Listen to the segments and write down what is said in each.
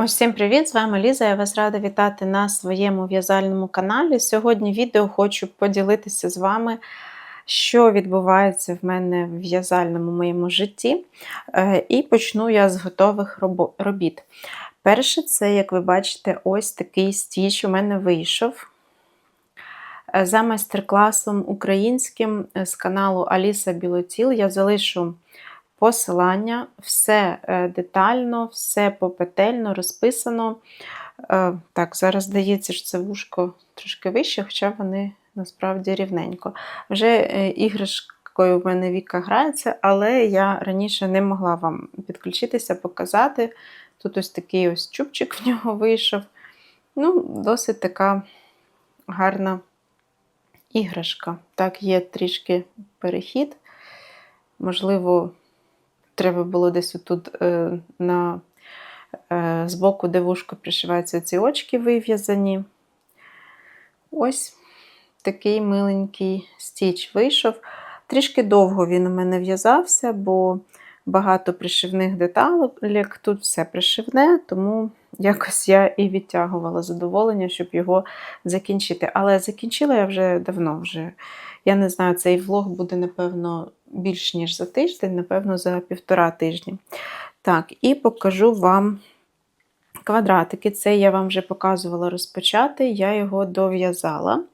Усім привіт! З вами Ліза. Я вас рада вітати на своєму в'язальному каналі. Сьогодні відео хочу поділитися з вами, що відбувається в мене в в'язальному моєму житті. Е, І почну я з готових робіт. Перше, це, як ви бачите, ось такий стіч у мене вийшов. Е, За майстер-класом українським е, з каналу Аліса Білотіл я залишу посилання, все е, детально, все попетельно розписано. Е, Так, зараз здається, що це вушко трошки вище, хоча вони насправді рівненько. Вже е, іграшкою в мене Віка грається, але я раніше не могла вам підключитися, показати. Тут ось такий ось чубчик в нього вийшов. Ну, досить така гарна іграшка. Так, є трішки перехід. Можливо, треба було десь отут е, на е, збоку, де вушко пришиваються ці очки вив'язані. Ось такий миленький стіч вийшов. Трішки довго він у мене в'язався, бо багато пришивних деталей, тут все пришивне, тому якось я і відтягувала задоволення, щоб його закінчити. Але закінчила я вже давно. вже. Я не знаю, цей влог буде, напевно, більш ніж за тиждень, напевно, за півтора тижні. Так, і покажу вам квадратики. Це я вам вже показувала розпочати, я його дов'язала.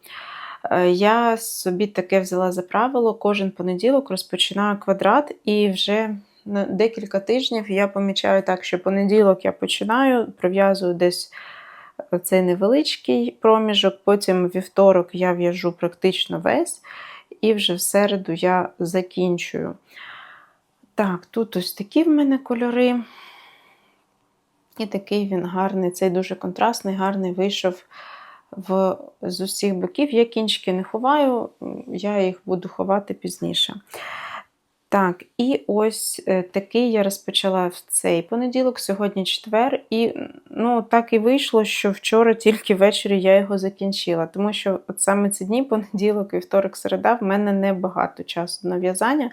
Е, Я собі таке взяла за правило, кожен понеділок розпочинаю квадрат, і вже декілька тижнів я помічаю так, що понеділок я починаю, пров'язую десь цей невеличкий проміжок, потім вівторок я в'яжу практично весь, і вже в середу я закінчую. Так, тут ось такі в мене кольори. І такий він гарний, цей дуже контрастний, гарний вийшов в, з усіх боків. Я кінчики не ховаю, я їх буду ховати пізніше. Так, і ось е, такий я розпочала в цей понеділок, сьогодні четвер, і ну, так і вийшло, що вчора тільки ввечері я його закінчила, тому що от саме ці дні, понеділок, і вівторок, середа, в мене небагато часу на в'язання.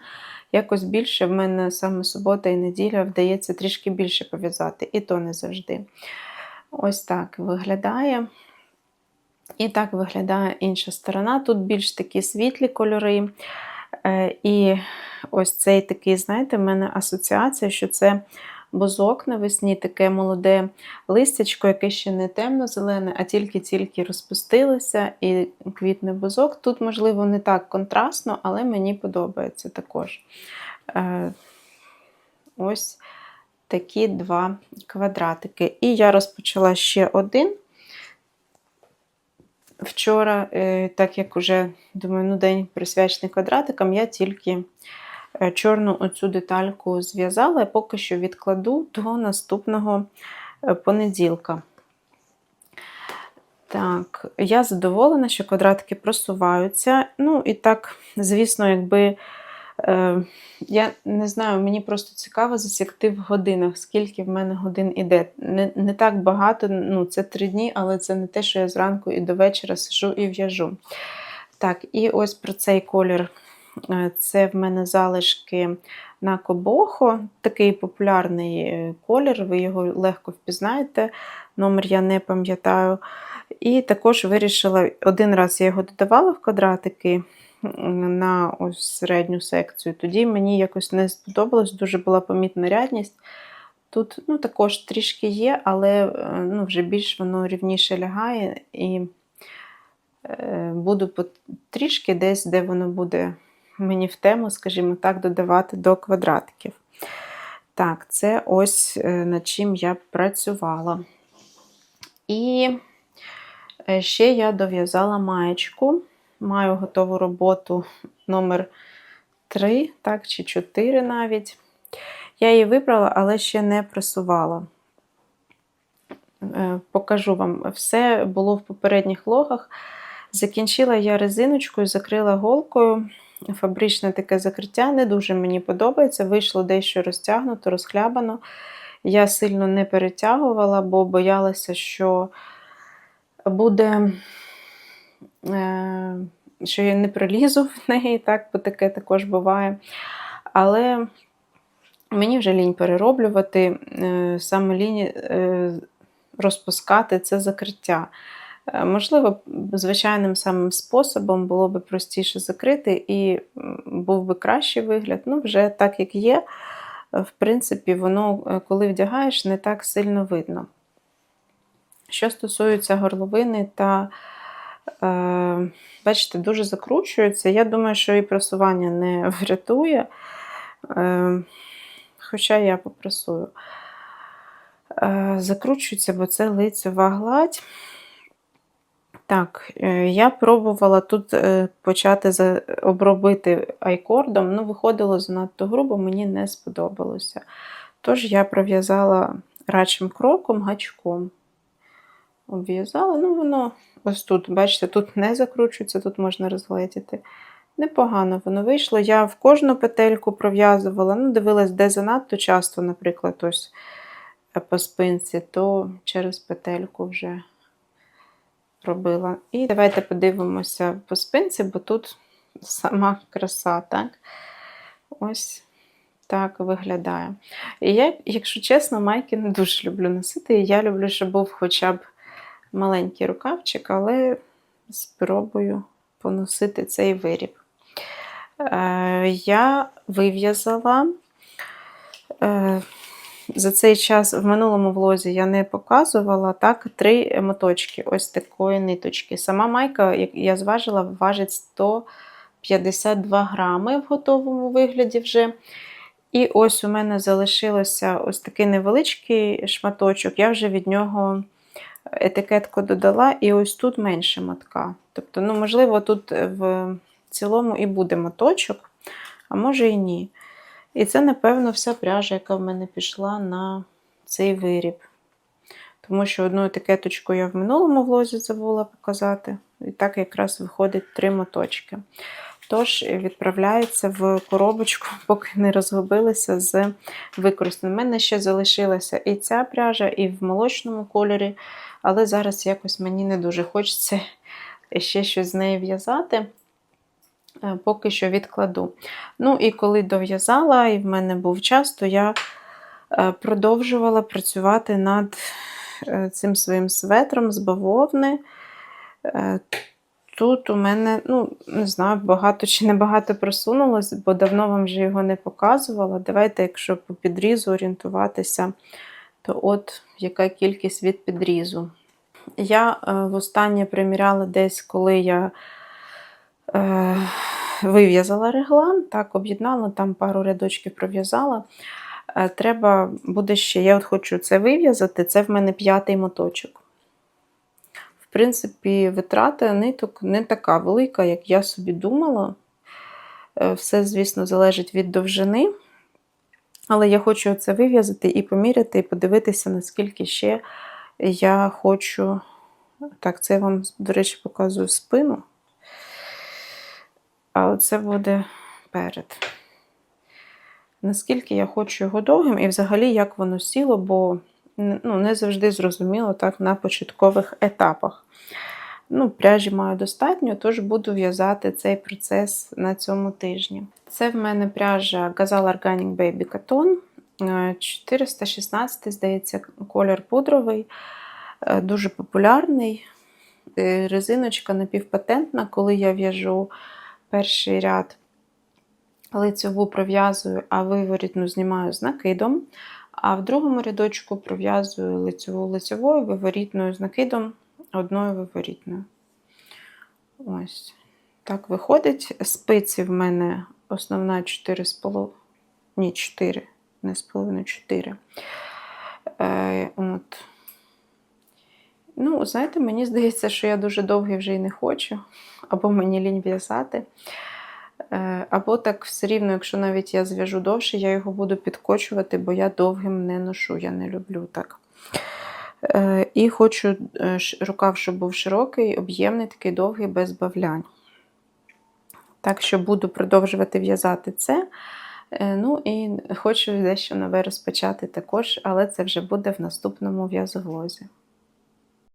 Якось більше в мене саме субота і неділя вдається трішки більше пов'язати, і то не завжди. Ось так виглядає. І так виглядає інша сторона. Тут більш такі світлі кольори. Е, І ось цей такий, знаєте, в мене асоціація, що це бузок навесні, таке молоде листячко, яке ще не темно-зелене, а тільки-тільки розпустилося і квітне бузок. Тут, можливо, не так контрастно, але мені подобається також. Е, Ось такі два квадратики. І я розпочала ще один. Вчора, е, так як уже думаю, ну, день присвячений квадратикам, я тільки чорну оцю детальку зв'язала, і поки що відкладу до наступного е, понеділка. Так, я задоволена, що квадратики просуваються. Ну, і так, звісно, якби. Е, я не знаю, мені просто цікаво засікти в годинах, скільки в мене годин іде. Не не так багато, ну це три дні, але це не те, що я зранку і до вечора сижу і в'яжу. Так, і ось про цей колір. Е, це в мене залишки на Кобохо, такий популярний е, колір, ви його легко впізнаєте. Номер я не пам'ятаю. І також вирішила, один раз я його додавала в квадратики на ось середню секцію. Тоді мені якось не сподобалось, дуже була помітна рядність. Тут ну, також трішки є, але ну, вже більш воно рівніше лягає, і е, буду трішки десь, де воно буде мені в тему, скажімо так, додавати до квадратиків. Так, це ось е, над чим я працювала. І е, ще я дов'язала маєчку маю готову роботу номер 3 так, чи 4 навіть. Я її вибрала, але ще не пресувала. Е, покажу вам, все було в попередніх логах. Закінчила я резиночкою, закрила голкою. Фабричне таке закриття не дуже мені подобається. Вийшло дещо розтягнуто, розхлябано. Я сильно не перетягувала, бо боялася, що буде Е, що я не пролізу в неї, так, бо таке також буває. Але мені вже лінь перероблювати. Е, саме лінь е, розпускати це закриття. Е, Можливо, звичайним самим способом було би простіше закрити і був би кращий вигляд. Ну, вже так як є, е, в принципі, воно, е, коли вдягаєш, не так сильно видно. Що стосується горловини та, е, бачите, дуже закручується. Я думаю, що і просування не врятує. Е, хоча я попрасую. Е, закручується, бо це лицева гладь. Так, е, я пробувала тут е, почати обробити айкордом, ну, виходило занадто грубо, мені не сподобалося. Тож я пров'язала рачим кроком, гачком. Обв'язала, ну воно ось тут, бачите, тут не закручується, тут можна розгледіти. Непогано воно вийшло. Я в кожну петельку пров'язувала, ну, дивилась, де занадто часто, наприклад, ось е, по спинці, то через петельку вже робила. І давайте подивимося по спинці, бо тут сама краса, так? Ось так виглядає. І я, якщо чесно, майки не дуже люблю носити. Я люблю, щоб був хоча б маленький рукавчик, але спробую поносити цей виріб. Е, я вив'язала. Е, за цей час в минулому влозі я не показувала так, три моточки ось такої ниточки. Сама майка, як я зважила, важить 152 грами в готовому вигляді вже. І ось у мене залишилося ось такий невеличкий шматочок, я вже від нього етикетку додала, і ось тут менше мотка. Тобто, ну, можливо, тут в цілому і буде моточок, а може і ні. І це, напевно, вся пряжа, яка в мене пішла на цей виріб. Тому що одну етикеточку я в минулому влозі забула показати. І так якраз виходить три моточки. Тож відправляється в коробочку, поки не розгубилися з використаним. У мене ще залишилася і ця пряжа, і в молочному кольорі, але зараз якось мені не дуже хочеться ще щось з нею в'язати. Е, Поки що відкладу. Ну, і коли дов'язала, і в мене був час, то я е, продовжувала працювати над е, цим своїм светром з бавовни. Тут у мене, ну, не знаю, багато чи не багато просунулось, бо давно вам вже його не показувала. Давайте, якщо по підрізу орієнтуватися, то от яка кількість від підрізу. Я востаннє приміряла десь, коли я вив'язала реглан, так, об'єднала, там пару рядочків пров'язала. Е, треба буде ще, я от хочу це вив'язати, це в мене п'ятий моточок. В принципі, витрата ниток не така велика, як я собі думала. Е, Все, звісно, залежить від довжини. Але я хочу це вив'язати і поміряти, і подивитися, наскільки ще я хочу. Так, це я вам, до речі, показую спину. А оце буде перед. Наскільки я хочу його довгим, і взагалі як воно сіло, бо ну, не завжди зрозуміло так на початкових етапах. Ну, Пряжі маю достатньо, тож буду в'язати цей процес на цьому тижні. Це в мене пряжа Gazal Organic Baby Cotton. Е, 416, здається, колір пудровий, е, дуже популярний. Е, Резиночка напівпатентна, коли я в'яжу перший ряд лицеву пров'язую, а виворітну знімаю з накидом. А в другому рядочку пров'язую лицеву лицевою, виворітною з накидом, одною виворітною. Ось. Так виходить. Спиці в мене основна 4,5. Ні, 4, не з половиною 4. Е, от. Ну, знаєте, мені здається, що я дуже довгий вже і не хочу, або мені лінь в'язати. Е, Або так все рівно, якщо навіть я зв'яжу довше, я його буду підкочувати, бо я довгим не ношу, я не люблю так. Е, І хочу е, рукав, щоб був широкий, об'ємний, такий довгий, без бавлянь. Так що буду продовжувати в'язати це. Ну і хочу дещо нове розпочати також, але це вже буде в наступному в'язовлозі.